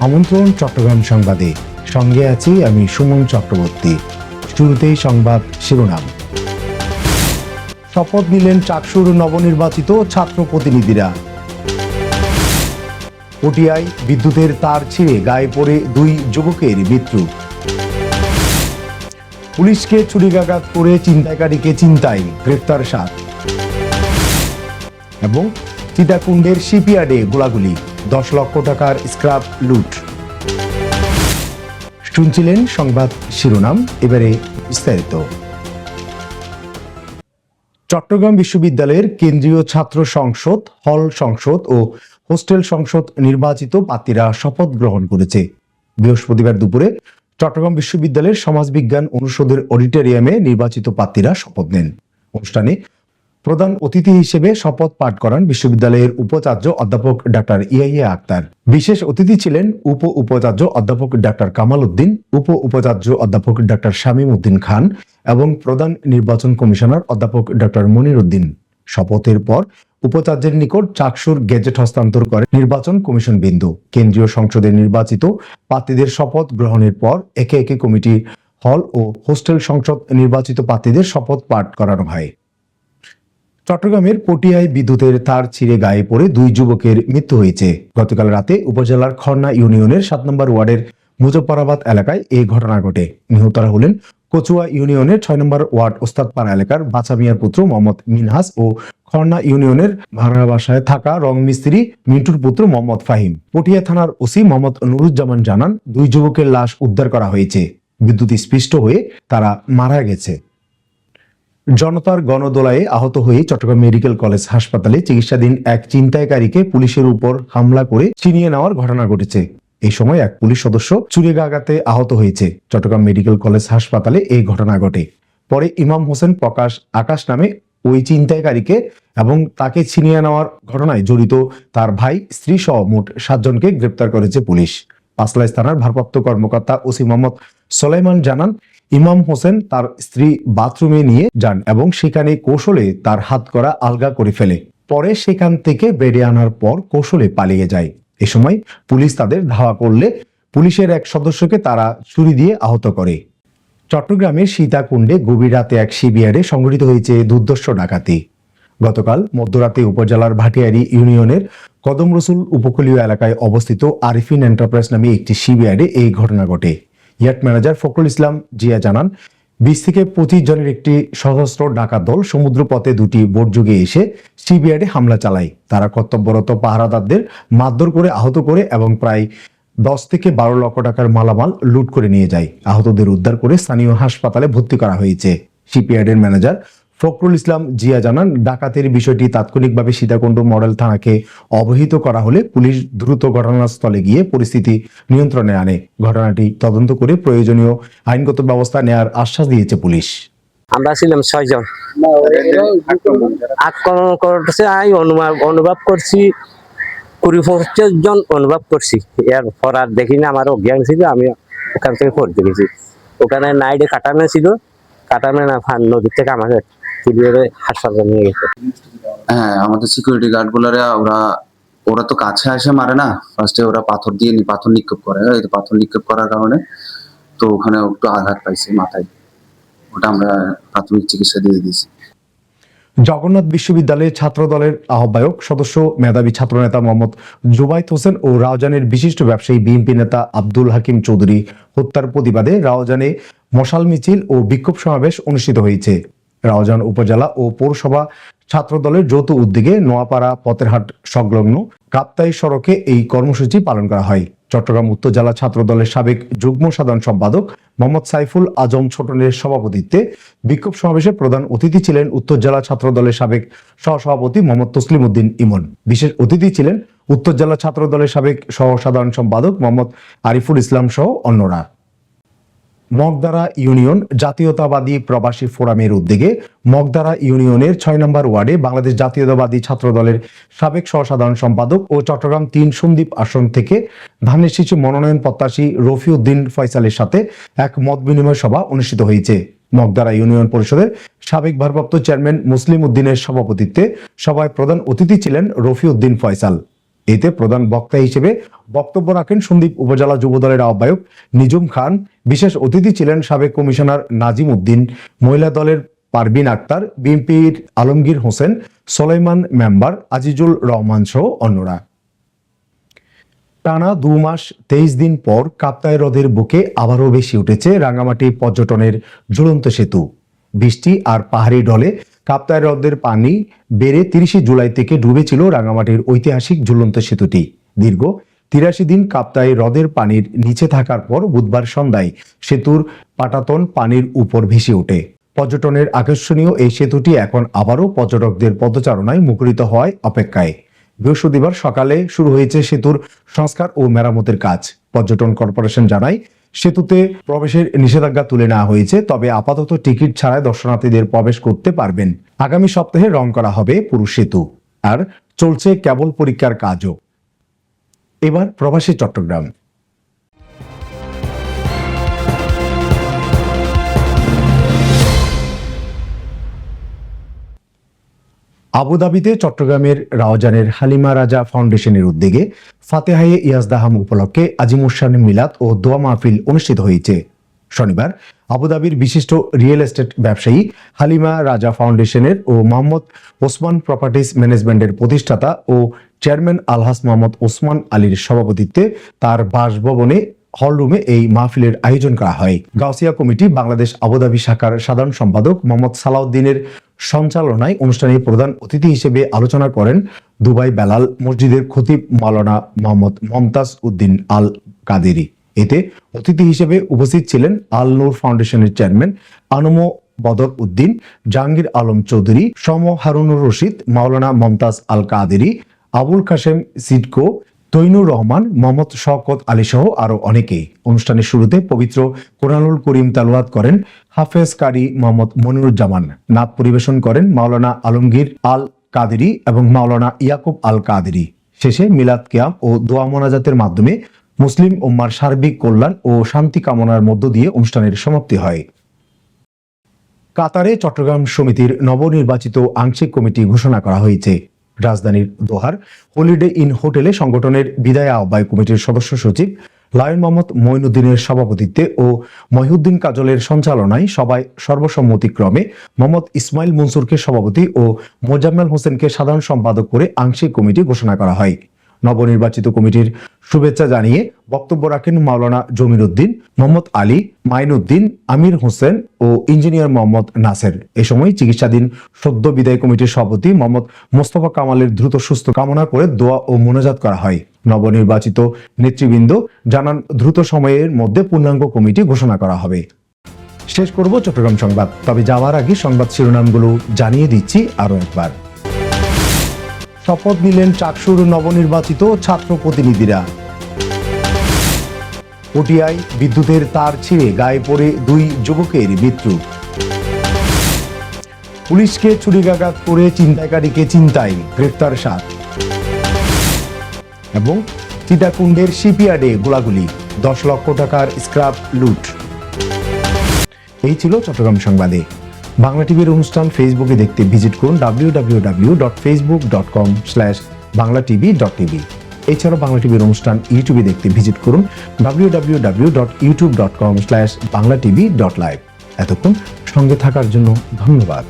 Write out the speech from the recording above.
আমন্ত্রণ, চট্টগ্রাম সংবাদে। সঙ্গে আছি আমি সুমন চক্রবর্তী। শুরুতেই সংবাদ শিরোনাম। শপথ নিলেন চাকসুর নবনির্বাচিত ছাত্র প্রতিনিধিরা। পটিয়ায় বিদ্যুতের তার ছিঁড়ে গায়ে পড়ে দুই যুবকের মৃত্যু। পুলিশকে ছুরিকাঘাত করে চিন্তাকারীকে চিন্তায় গ্রেপ্তার সাত। এবং চিতাকুণ্ডের শিপইয়ার্ডে গোলাগুলি। দশ লক্ষ টাকার স্ক্রাপ লুট। শুনছিলেন সংবাদ শিরোনাম, এবারে বিস্তারিত। চট্টগ্রাম বিশ্ববিদ্যালয়ের কেন্দ্রীয় ছাত্র সংসদ, হল সংসদ ও হোস্টেল সংসদ নির্বাচিত প্রার্থীরা শপথ গ্রহণ করেছে। বৃহস্পতিবার দুপুরে চট্টগ্রাম বিশ্ববিদ্যালয়ের সমাজবিজ্ঞান অনুষদের অডিটোরিয়ামে নির্বাচিত প্রার্থীরা শপথ নেন। অনুষ্ঠানে প্রধান অতিথি হিসেবে শপথ পাঠ করান বিশ্ববিদ্যালয়ের উপাচার্য অধ্যাপক ডাক্তার ইয়াইয়া আক্তার। বিশেষ অতিথি ছিলেন উপ উপাচার্য অধ্যাপক ডাক্তার কামাল উদ্দিন, উপ উপাচার্য অধ্যাপক ডাক্তার শামীম উদ্দিন খান এবং প্রধান নির্বাচন কমিশনার অধ্যাপক ডাক্তার মনির উদ্দিন। শপথের পর উপাচার্যের নিকট চাকসুর গেজেট হস্তান্তর করে নির্বাচন কমিশন বিন্দু। কেন্দ্রীয় সংসদে নির্বাচিত প্রার্থীদের শপথ গ্রহণের পর একে একে কমিটি, হল ও হোস্টেল সংসদ নির্বাচিত প্রার্থীদের শপথ পাঠ করানো হয়। চট্টগ্রামের পটিয়ায় বিদ্যুতের তার ছিঁড়ে গায়ে পড়ে দুই যুবকের মৃত্যু হয়েছে। গতকাল রাতে উপজেলার খর্না ইউনিয়নের সাত নম্বর ওয়ার্ডের মুজফ্ফরাবাদ এলাকায় এই ঘটনা ঘটে। নিহতরা হলেন কচুয়া ইউনিয়নের ছয় নম্বর ওয়ার্ড ওস্তাদপাড়া এলাকার বাছা মিয়ার পুত্র মোহাম্মদ মিনহাস ও খর্না ইউনিয়নের ভাড়া বাসায় থাকা রং মিস্ত্রি মিন্টুর পুত্র মোহাম্মদ ফাহিম। পটিয়া থানার ওসি মোহাম্মদ নুরুজ্জামান জানান, দুই যুবকের লাশ উদ্ধার করা হয়েছে। বিদ্যুৎ স্পৃষ্ট হয়ে তারা মারা গেছে। জনতার গণদোলায় আহত হয়ে চট্টগ্রাম মেডিকেল কলেজ হাসপাতালে চিকিৎসাধীন এক ছিনতাইকারীকে পুলিশের উপর হামলা করে ছিনিয়ে নেওয়ার ঘটনা ঘটেছে। এই সময় এক পুলিশ সদস্য চুরিগাঘাতে আহত হয়েছে। চট্টগ্রাম মেডিকেল কলেজ হাসপাতালে এই ঘটনা ঘটে। পরে ইমাম হোসেন প্রকাশ আকাশ নামে ওই ছিনতাইকারীকে এবং তাকে ছিনিয়ে নেওয়ার ঘটনায় জড়িত তার ভাই, স্ত্রী সহ মোট সাতজনকে গ্রেপ্তার করেছে পুলিশ। পাঁচলাইশ থানার ভারপ্রাপ্ত কর্মকর্তা ওসি মোহাম্মদ সোলাইমান জানান ইমাম হোসেন তার স্ত্রী বাথরুমে নিয়ে যান এবং সেখানে কৌশলে তার হাত করা আলগা করে ফেলে। পরে সেখান থেকে বেডে আনার পর কৌশলে পালিয়ে যায়। এ সময় পুলিশ তাদের ধাওয়া করলে পুলিশের এক সদস্যকে তারা ছুরি দিয়ে আহত করে। চট্টগ্রামের সীতাকুণ্ডে গভীর রাতে এক শিবিয়ারে সংঘটিত হয়েছে দুর্দর্শ ডাকাতি। গতকাল মধ্যরাতে উপজেলার ভাটিয়ারি ইউনিয়নের কদম রসুল উপকূলীয় এলাকায় অবস্থিত আরিফিন এন্টারপ্রাইজ নামে একটি শিবিয়ারে এই ঘটনা ঘটে। ইয়াট ম্যানেজার ফখরুল ইসলাম জিয়া জানান, বিশ থেকে পঁচিশ জনের একটি সশস্ত্র ডাকাত দল সমুদ্রপথে দুটি বোট যুগে এসে সিবিআইডে হামলা চালায়। তারা কর্তব্যরত পাহারাদারদের মারধর করে আহত করে এবং প্রায় দশ থেকে বারো লক্ষ টাকার মালামাল লুট করে নিয়ে যায়। আহতদের উদ্ধার করে স্থানীয় হাসপাতালে ভর্তি করা হয়েছে। শিপইয়ার্ডের ম্যানেজার ফখরুল ইসলাম জিয়া জানান, ডাকাতের বিষয়টি তাৎক্ষণিকভাবে সীতাকুণ্ড মডেল থানাকে অবহিত করা হলে পুলিশ দ্রুত ঘটনাস্থলে গিয়ে পরিস্থিতি নিয়ন্ত্রণে আনে। ঘটনাটি তদন্ত করে প্রয়োজনীয় আইনগত ব্যবস্থা নেয়ার আশ্বাস দিয়েছে পুলিশ। আমরা ছিলাম ছয়জন আক্রমণ করতেছে, আমি অনুভব অনুভব করছি, কুড়ি পঁচিশ জন অনুভব করছি। এর পর আর দেখি না আমার অজ্ঞান ছিল, আমি ওখান থেকে পড়তে গেছি। ওখানে নাইডে কাটানো ছিল, কাটানো না নদীর থেকে আমাকে তুলে হাসপাতালে নিয়ে গেছে। হ্যাঁ আমাদের সিকিউরিটি গার্ড গুলারে ওরা ওরা তো কাছে আসে মারে না। ফার্স্টে ওরা পাথর দিয়ে পাথর নিক্ষেপ করে। এই পাথর নিক্ষেপ করার কারণে তো ওখানে একটু আঘাত পাইছে মাথায়। ওটা আমরা প্রাথমিক চিকিৎসা দিয়ে দিয়েছি। জগন্নাথ বিশ্ববিদ্যালয়ের ছাত্র দলের আহ্বায়ক সদস্য মেধাবী ছাত্রনেতা মোহাম্মদ জুবাইত হোসেন ও রাওজানের বিশিষ্ট ব্যবসায়ী বিএনপি নেতা আব্দুল হাকিম চৌধুরী হত্যার প্রতিবাদে রাওজানে মশাল মিছিল ও বিক্ষোভ সমাবেশ অনুষ্ঠিত হয়েছে। রাওজান উপজেলা ও পৌরসভা ছাত্র দলের যৌথ উদ্যোগে নোয়াপাড়া পতেরহাট সংলগ্ন কাপ্তাই সড়কে এই কর্মসূচি পালন করা হয়। চট্টগ্রাম উত্তর জেলা ছাত্র দলের সাবেক যুগ্ম সাধারণ সম্পাদক মোহাম্মদ সাইফুল আজম ছোটনের সভাপতিত্বে বিক্ষোভ সমাবেশে প্রধান অতিথি ছিলেন উত্তর জেলা ছাত্র দলের সাবেক সহসভাপতি মোহাম্মদ তসলিম উদ্দিন ইমন। বিশেষ অতিথি ছিলেন উত্তর জেলা ছাত্র দলের সাবেক সহ সাধারণ সম্পাদক মোহাম্মদ আরিফুল ইসলাম সহ অন্যরা। মগদারা ইউনিয়ন জাতীয়তাবাদী প্রবাসী ফোরামের উদ্যোগে মগদারা ইউনিয়নের ছয় নম্বর ওয়ার্ডে বাংলাদেশ জাতীয়তাবাদী ছাত্র দলের সাবেক সহসাধারণ সম্পাদক ও চট্টগ্রাম তিন সন্দীপ আসন থেকে ধানের শিশু মনোনয়ন প্রত্যাশী রফিউদ্দিন ফয়সালের সাথে এক মত বিনিময় সভা অনুষ্ঠিত হয়েছে। মগদারা ইউনিয়ন পরিষদের সাবেক ভারপ্রাপ্ত চেয়ারম্যান মুসলিম উদ্দিনের সভাপতিত্বে সভায় প্রধান অতিথি ছিলেন রফিউদ্দিন ফয়সাল। এতে প্রধান বক্তা হিসেবে বক্তব্য রাখেন সন্দীপ উপজেলা যুবদলের আহ্বায়ক নিজুম খান। বিশেষ অতিথি ছিলেন সাবেক কমিশনার নাজিম উদ্দিন, মহিলা দলের পারবিন আক্তার, বিএনপির আলমগীর হোসেন, সোলাইমান মেম্বার আজিজুল রহমান সহ অন্যরা। টানা দু মাস, তেইশ দিন পর কাপ্তাই হ্রদের বুকে আবারও বেশি উঠেছে রাঙামাটি পর্যটনের ঝুলন্ত সেতু। বৃষ্টি আর পাহাড়ি ঢলে কাপ্তাই হ্রদের পানি বেড়ে তিরিশে জুলাই থেকে ডুবেছিল রাঙামাটির ঐতিহাসিক ঝুলন্ত সেতুটি। দীর্ঘ তিরাশি দিন কাপ্তাই হ্রদের পানির নিচে থাকার পর বুধবার সন্ধ্যায় সেতুর পাটাতন পানির উপর ভেসে ওঠে। পর্যটনের আকর্ষণীয় এই সেতুটি এখন আবারও পর্যটকদের পদচারণায় মুখরিত হওয়ায় অপেক্ষায়। বৃহস্পতিবার সকালে শুরু হয়েছে সেতুর সংস্কার ও মেরামতের কাজ। পর্যটন কর্পোরেশন জানায় সেতুতে প্রবেশের নিষেধাজ্ঞা তুলে নেওয়া হয়েছে, তবে আপাতত টিকিট ছাড়াই দর্শনার্থীদের প্রবেশ করতে পারবেন। আগামী সপ্তাহে রং করা হবে পুরুষ সেতু। আর চলছে কেবল পরীক্ষার কাজও। এবার প্রবাসী চট্টগ্রাম। আবুধাবিতে চট্টগ্রামের রাওজানের হালিমা রাজা ফাউন্ডেশনের উদ্যোগে ফাতেহায়ে ইয়াজদাহাম উপলক্ষে আজিমুসান মিলাদ ও দোয়া মাহফিল অনুষ্ঠিত হয়েছে। শনিবার আবুধাবির বিশিষ্ট রিয়েল এস্টেট ব্যবসায়ী হালিমা রাজা ফাউন্ডেশনের ও মোহাম্মদ ওসমান প্রপার্টিজ ম্যানেজমেন্টের প্রতিষ্ঠাতা ও চেয়ারম্যান আলহাস মোহাম্মদ ওসমান আলীর সভাপতিত্বে তার বাসভবনে হলরুমে এই মাহফিলের আয়োজন করা হয়। গাউসিয়া কমিটি বাংলাদেশ আবুধাবি শাখার সাধারণ সম্পাদক মোহাম্মদ সালাউদ্দিনের সঞ্চালনায় অনুষ্ঠানে প্রধান অতিথি হিসেবে আলোচনা করেন দুবাই বেলাল মসজিদের খতিব মাওলানা মোহাম্মদ মমতাজ উদ্দিন আল কাদেরি এতে অতিথি হিসেবে উপস্থিত ছিলেন আল নূর ফাউন্ডেশনের চেয়ারম্যান আনম বদর উদ্দিন, জাহাঙ্গীর আলম চৌধুরী, সম হারুনুর রশিদ, মাওলানা মমতাজ আল কাদেরি আবুল কাশেম সিডকো তৈনুর রহমান, মোহাম্মদ শওকত আলী সহ আরও অনেকেই। অনুষ্ঠানের শুরুতে পবিত্র কোরআনুল করিম তালুয়াত করেন হাফেজ কারি মোহাম্মদ মনিরুজ্জামান। নাত পরিবেশন করেন মাওলানা আলমগীর আল কাদেরি এবং মাওলানা ইয়াকুব আল কাদেরি শেষে মিলাদ কিয়াম ও দোয়া মোনাজাতের মাধ্যমে মুসলিম উম্মার সার্বিক কল্যাণ ও শান্তি কামনার মধ্য দিয়ে অনুষ্ঠানের সমাপ্তি হয়। কাতারে চট্টগ্রাম সমিতির নবনির্বাচিত আংশিক কমিটি ঘোষণা করা হয়েছে। রাজধানীর দোহার হলিডে ইন হোটেলে সংগঠনের বিদায় আহ্বায়ক কমিটির সদস্য সচিব লায়ন মোহাম্মদ মঈনুদ্দিনের সভাপতিত্বে ও মহিউদ্দিন কাজলের সঞ্চালনায় সবাই সর্বসম্মতিক্রমে মোহাম্মদ ইসমাইল মনসুরকে সভাপতি ও মোজাম্মেল হোসেনকে সাধারণ সম্পাদক করে আংশিক কমিটি ঘোষণা করা হয়। নবনির্বাচিত কমিটির শুভেচ্ছা জানিয়ে বক্তব্য রাখেন মাওলানা জমির উদ্দিন মোহাম্মদ আলী, মাইনুদ্দিন, আমির হোসেন ও ইঞ্জিনিয়ার মোহাম্মদ নাসের। এ সময় চিকিৎসাধীন সদ্য বিদায় কমিটির সভাপতি মোহাম্মদ মোস্তফা কামালের দ্রুত সুস্থ কামনা করে দোয়া ও মোনাজাত করা হয়। নবনির্বাচিত নেতৃবৃন্দ জানান, দ্রুত সময়ের মধ্যে পূর্ণাঙ্গ কমিটি ঘোষণা করা হবে। শেষ করব চট্টগ্রাম সংবাদ। তবে যাওয়ার আগে সংবাদ শিরোনামগুলো জানিয়ে দিচ্ছি আরও একবার। শপথ নিলেন চাকসুর নবনির্বাচিত ছাত্র প্রতিনিধিরা। পটিয়ায় বিদ্যুতের তার ছিঁড়ে গায়ে পড়ে দুই যুবকের মৃত্যু। পুলিশকে ছুরিকাঘাত করে চিন্তাকারীকে চিন্তায় গ্রেফতার সাত। এবং চিটাকুণ্ডের শিপইয়ার্ডে গোলাগুলি, দশ লক্ষ টাকার স্ক্র্যাপ লুট। এই ছিল চট্টগ্রাম সংবাদে। বাংলা টিভির অনুষ্ঠান ফেসবুকে দেখতে ভিজিট করুন W W W dot Facebook dot com slash Bangla TV dot TV এছাড়াও বাংলা টিভির অনুষ্ঠান ইউটিউবে দেখতে ভিজিট করুন W W W dot YouTube dot com slash Bangla TV dot live এতক্ষণ সঙ্গে থাকার জন্য ধন্যবাদ।